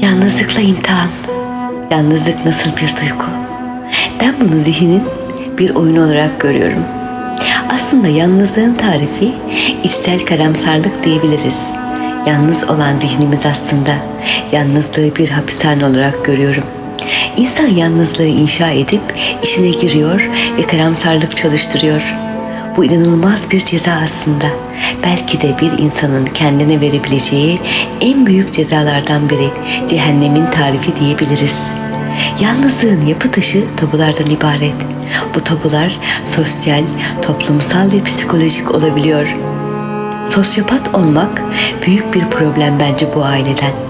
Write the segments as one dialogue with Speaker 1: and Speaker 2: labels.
Speaker 1: Yalnızlıkla imtihan. Yalnızlık nasıl bir duygu? Ben bunu zihnin bir oyun olarak görüyorum. Aslında yalnızlığın tarifi içsel karamsarlık diyebiliriz. Yalnız olan zihnimiz aslında yalnızlığı bir hapishane olarak görüyorum. İnsan yalnızlığı inşa edip işine giriyor ve karamsarlık çalıştırıyor. Bu inanılmaz bir ceza aslında. Belki de bir insanın kendine verebileceği en büyük cezalardan biri cehennemin tarifi diyebiliriz. Yalnızlığın yapı taşı tabulardan ibaret. Bu tabular sosyal, toplumsal ve psikolojik olabiliyor. Sosyopat olmak büyük bir problem bence bu aileden.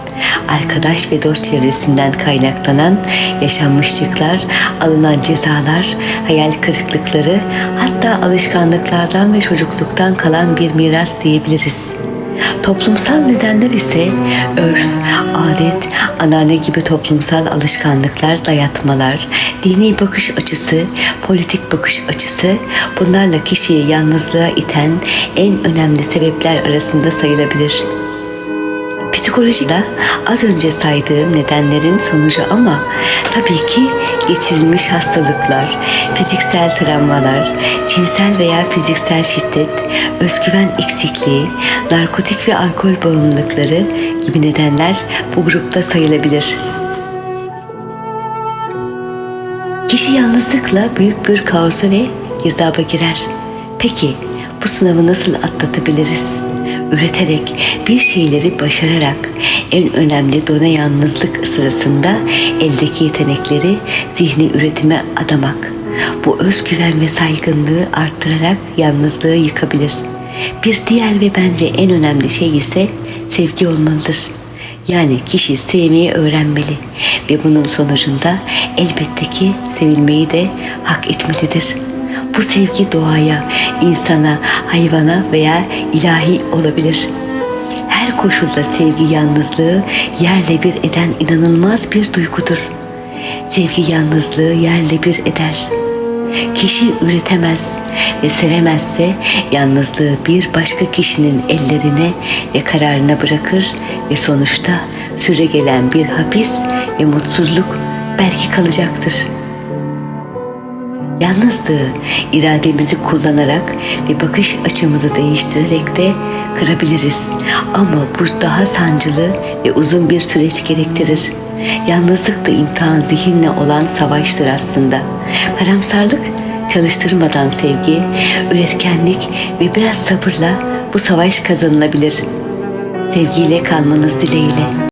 Speaker 1: Arkadaş ve dost çevresinden kaynaklanan yaşanmışlıklar, alınan cezalar, hayal kırıklıkları, hatta alışkanlıklardan ve çocukluktan kalan bir miras diyebiliriz. Toplumsal nedenler ise örf, adet, anane gibi toplumsal alışkanlıklar, dayatmalar, dini bakış açısı, politik bakış açısı bunlarla kişiyi yalnızlığa iten en önemli sebepler arasında sayılabilir. Psikolojide az önce saydığım nedenlerin sonucu ama tabii ki geçirilmiş hastalıklar, fiziksel travmalar, cinsel veya fiziksel şiddet, özgüven eksikliği, narkotik ve alkol bağımlılıkları gibi nedenler bu grupta sayılabilir. Kişi yalnızlıkla büyük bir kaosa ve girdaba girer. Peki bu sınavı nasıl atlatabiliriz? Üreterek, bir şeyleri başararak, en önemli dona yalnızlık sırasında eldeki yetenekleri zihni üretime adamak. Bu özgüven ve saygınlığı arttırarak yalnızlığı yıkabilir. Bir diğer ve bence en önemli şey ise sevgi olmalıdır. Yani kişi sevmeyi öğrenmeli ve bunun sonucunda elbette ki sevilmeyi de hak etmelidir. Bu sevgi doğaya, insana, hayvana veya ilahi olabilir. Her koşulda sevgi yalnızlığı yerle bir eden inanılmaz bir duygudur. Sevgi yalnızlığı yerle bir eder. Kişi üretemez ve sevemezse yalnızlığı bir başka kişinin ellerine ve kararına bırakır ve sonuçta süre gelen bir hapis ve mutsuzluk belki kalacaktır. Yalnızlığı irademizi kullanarak ve bakış açımızı değiştirerek de kırabiliriz. Ama bu daha sancılı ve uzun bir süreç gerektirir. Yalnızlık da imtihan zihinle olan savaştır aslında. Karamsarlık çalıştırmadan sevgi, üretkenlik ve biraz sabırla bu savaş kazanılabilir. Sevgiyle kalmanız dileğiyle.